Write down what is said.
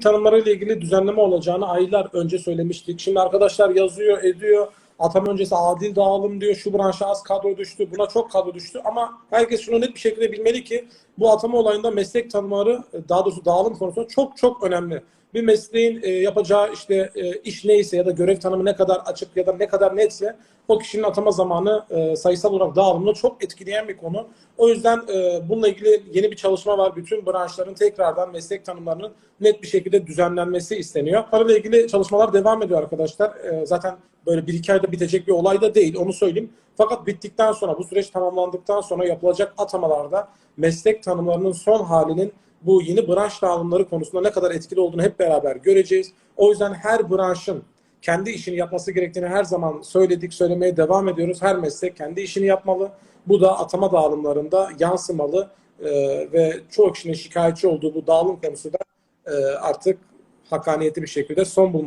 tanımlarıyla ilgili düzenleme olacağını aylar önce söylemiştik. Şimdi arkadaşlar yazıyor, ediyor. Atama öncesi adil dağılım diyor. Şu branşa az kadro düştü. Buna çok kadro düştü. Ama herkes şunu net bir şekilde bilmeli ki bu atama olayında meslek tanımları daha doğrusu dağılım konusunda çok çok önemli. Bir mesleğin e, yapacağı işte e, iş neyse ya da görev tanımı ne kadar açık ya da ne kadar netse o kişinin atama zamanı e, sayısal olarak dağılımını çok etkileyen bir konu. O yüzden e, bununla ilgili yeni bir çalışma var. Bütün branşların tekrardan meslek tanımlarının net bir şekilde düzenlenmesi isteniyor. Bunlarla ilgili çalışmalar devam ediyor arkadaşlar. E, zaten böyle bir iki ayda bitecek bir olay da değil onu söyleyeyim. Fakat bittikten sonra bu süreç tamamlandıktan sonra yapılacak atamalarda meslek tanımlarının son halinin bu yeni branş dağılımları konusunda ne kadar etkili olduğunu hep beraber göreceğiz. O yüzden her branşın kendi işini yapması gerektiğini her zaman söyledik, söylemeye devam ediyoruz. Her meslek kendi işini yapmalı. Bu da atama dağılımlarında yansımalı Ee, ve çoğu kişinin şikayetçi olduğu bu dağılım konusu da e, artık hakkaniyetli bir şekilde son bulmalı.